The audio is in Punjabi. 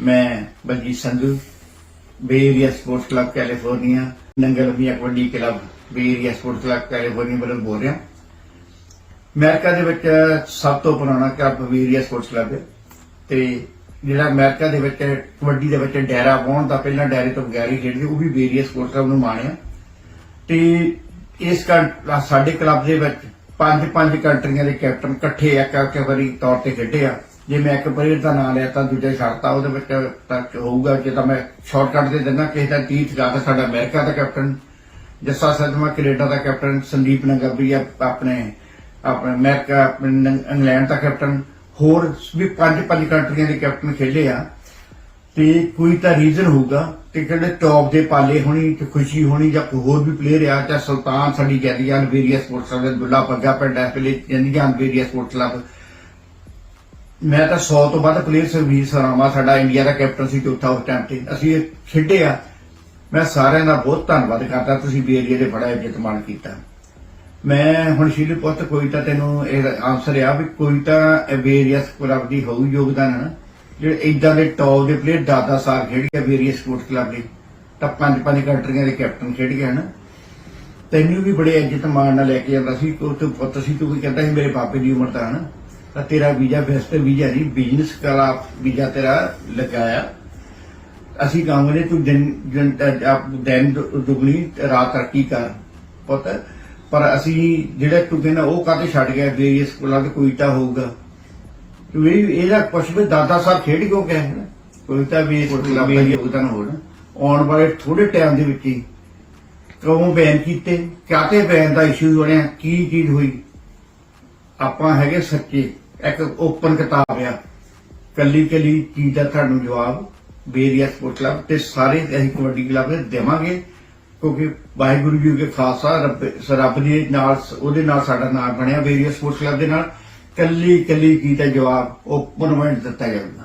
ਮੈਂ Baljit Sandhu bay area sports club California Nangal Mian kabaddi club bay area sports club California ਵੱਲੋਂ ਬੋਲ ਰਿਹਾ। ਅਮਰੀਕਾ ਦੇ ਵਿੱਚ ਸਭ ਤੋਂ ਪੁਰਾਣਾ ਕਲੱਬ ਬੇ ਸਪੋਰਟਸ ਕਲੱਬ ਹੈ ਤੇ ਜਿਹੜਾ ਅਮਰੀਕਾ ਦੇ ਵਿੱਚ ਕਬੱਡੀ ਦੇ ਵਿੱਚ ਡੈਰਾ ਪਾਉਣ ਦਾ ਪਹਿਲਾਂ ਡੈਰੇ ਤੋਂ ਬਗੈਰ ਹੀ ਖੇਡਦੇ ਉਹ ਵੀ ਬੇ ਸਪੋਰਟਸ ਕਲੱਬ ਨੂੰ ਮਾਣਿਆ। ਤੇ ਇਸ ਕਰ ਸਾਡੇ ਕਲੱਬ ਦੇ ਵਿੱਚ ਪੰਜ ਪੰਜ ਕੰਟਰੀਆਂ ਦੇ ਕੈਪਟਨ ਇਕੱਠੇ ਇੱਕ ਇੱਕ ਵਾਰੀ ਤੌਰ ਤੇ ਖੇਡੇ ਆ। ਜੇ ਮੈਂ ਇੱਕ ਪਲੇਅਰ ਦਾ ਨਾਮ ਲਿਆ ਤਾਂ ਦੂਜਾ ਛੱਡਤਾ ਉਹਦੇ ਵਿੱਚ ਤੱਕ ਹੋਊਗਾ ਜੇ ਤਾਂ ਮੈਂ ਸ਼ਾਰਟਕਟ ਦੇ ਦਿੰਦਾ, ਕਿਸੇ ਦਾ ਤੀਰਥ ਜਾ ਸਾਡਾ ਅਮਰੀਕਾ ਦਾ ਕੈਪਟਨ, ਜੱਸਾ ਸਦਮਾ, ਕੈਨੇਡਾ ਦਾ ਕੈਪਟਨ, ਸੰਦੀਪ ਨੰਗਬਰੀ ਆਪਣੇ ਆਪਣੇ ਅਮਰੀਕਾ, ਆਪਣੇ ਇੰਗਲੈਂਡ ਦਾ ਕੈਪਟਨ, ਹੋਰ ਵੀ ਪੰਜ ਪੰਜ ਕੰਟਰੀਆਂ ਦੇ ਕੈਪਟਨ ਖੇਡੇ ਆ, ਤੇ ਕੋਈ ਤਾਂ ਰੀਜ਼ਨ ਹੋਊਗਾ ਕਿ ਕਿਹੜੇ ਟੌਪ ਦੇ ਪਾਲੇ ਹੋਣੀ, ਤੇ ਖੁਸ਼ੀ ਹੋਣੀ, ਜਾਂ ਕੋਈ ਹੋਰ ਵੀ ਪਲੇਅਰ ਆ, ਜਾਂ ਸੁਲਤਾਨ, ਸਾਡੀ ਜੈਦੀਆਨ ਵੇਰੀਆ ਸਪੋਰਟਸ ਕਲੱਬ ਦੁੱਲਾ ਪੱਗਾ ਪਿੰਡ ਹੈ ਪਹਿਲੇ ਜੰਦੀਆਨ ਸਪੋਰਟਸ ਕਲੱਬ ਮੈਂ ਤਾਂ 100 ਤੋਂ ਵੱਧ ਪਲੇਅਰ ਸਰਵੀਸ ਸਰਾਮਾ ਸਾਡਾ ਇੰਡੀਆ ਦਾ ਕੈਪਟਨ ਸੀ ਚੌਥਾ ਉਸ ਟਾਈਮ ਤੇ। ਅਸੀਂ ਖੇਡੇ ਆ। ਮੈਂ ਸਾਰਿਆਂ ਦਾ ਬਹੁਤ ਧੰਨਵਾਦ ਕਰਦਾ, ਤੁਸੀਂ ਵੀ ਦੇ ਬੜਾ ਇੱਜ਼ਤ ਮਾਣ ਕੀਤਾ। ਮੈਂ ਹੁਣ ਸ਼ੀਲ ਪੁੱਤ, ਕੋਈ ਤਾਂ ਤੈਨੂੰ ਇਹ ਆਨਸਰ ਆ ਵੀ ਕੋਈ ਤਾਂ ਵੇਰੀਅਸ ਕਲੱਬ ਦੀ ਹੋਊ ਯੋਗਦਾਨ ਹੈ ਜਿਹੜੇ ਇਦਾਂ ਦੇ ਟੌਪ ਦੇ ਪਲੇਅਰ ਦਾਦਾ ਸਾਹਿਬ ਖੇਡ ਗਿਆ ਵੇਰੀਅਸ ਸਪੋਰਟਸ ਕਲੱਬ ਦੇ, ਤਾਂ ਪੰਜ ਪੰਜ ਕੰਟਰੀਆਂ ਦੇ ਕੈਪਟਨ ਖੇਡ ਗਏ ਹਨ। ਤੈਨੂੰ ਵੀ ਬੜੇ ਇੱਜ਼ਤ ਮਾਣ ਨਾਲ ਲੈ ਕੇ ਜਾਂਦਾ ਸੀ, ਤੂੰ ਪੁੱਤ ਸੀ, ਤੂੰ ਵੀ ਕਹਿੰਦਾ ਸੀ ਮੇਰੇ ਪਾਪੇ ਦੀ ਉਮਰ ਦਾ ਹਨਾ। ਤਾਂ ਤੇਰਾ ਵੀਜ਼ਾ ਵਿਜ਼ਟਰ ਵੀਜ਼ਾ ਨਹੀਂ ਬਿਜ਼ਨਸ ਕਲਾ ਵੀਜ਼ਾ ਤੇਰਾ ਲਗਾਇਆ। ਅਸੀਂ ਕਹਾਂਗੇ ਤੂੰ ਦਿਨ ਦਿਨ ਆਪ ਦਿਨ ਦੁ- ਦੁਗਣੀ ਰਾਤ ਤਰੱਕੀ ਕਰ ਪੁੱਤ। ਪਰ ਅਸੀਂ ਜਿਹੜਾ ਤੂੰ ਕਹਿੰਦਾ ਉਹ ਕਾਹਤੇ ਛੱਡ ਗਿਆ ਵੇਰੀਅਸ ਸਕੂਲਾਂ ਤੇ ਕੋਈ ਤਾਂ ਹੋਊਗਾ। ਤੂੰ ਇਹ ਇਹਦਾ ਕੁਛ ਵੀ ਦਾਦਾ ਸਾਹਿਬ ਖੇਡ ਕਿਉਂ ਗਏ ਕੋਈ ਤਾਂ ਵੀ ਕਲੱਬ ਦਾ ਯੋਗਦਾਨ ਹੋਣਾ ਆਉਣ ਵਾਲੇ ਥੋੜੇ ਟਾਈਮ ਦੇ ਵਿੱਚ ਹੀ ਕਦੋਂ ਬੈਨ ਕੀਤੇ? ਕਾਤੇ ਬੈਨ ਦਾ ਇਸ਼ੂ ਬਣਿਆ? ਕੀ ਚੀਜ਼ ਹੋਈ? ਆਪਾਂ ਹੈਗੇ ਸੱਚੇ। ਇੱਕ ਓਪਨ ਕਿਤਾਬ ਆ। ਕੱਲੀ ਕੱਲੀ ਚੀਜ਼ ਦਾ ਤੁਹਾਨੂੰ ਜਵਾਬ ਵੇਰੀਆ ਸਪੋਰਟ ਕਲੱਬ ਤੇ ਸਾਰੇ ਅਸੀਂ ਕਬੱਡੀ ਕਲੱਬ ਦੇ ਦੇਵਾਂਗੇ, ਕਿਉਂਕਿ ਵਾਹਿਗੁਰੂ ਜੀ ਦੇ ਖਾਲਸਾ, ਰੱਬ ਰੱਬ ਦੇ ਨਾਲ, ਉਹਦੇ ਨਾਲ ਸਾਡਾ ਨਾਮ ਬਣਿਆ ਵੇਰੀਆ ਸਪੋਰਟ ਕਲੱਬ ਦੇ ਨਾਲ। ਕੱਲੀ ਕੱਲੀ ਚੀਜ਼ ਦਾ ਜਵਾਬ ਓਪਨ ਮਾਈਂਡ ਦਿੱਤਾ ਜਾਊਗਾ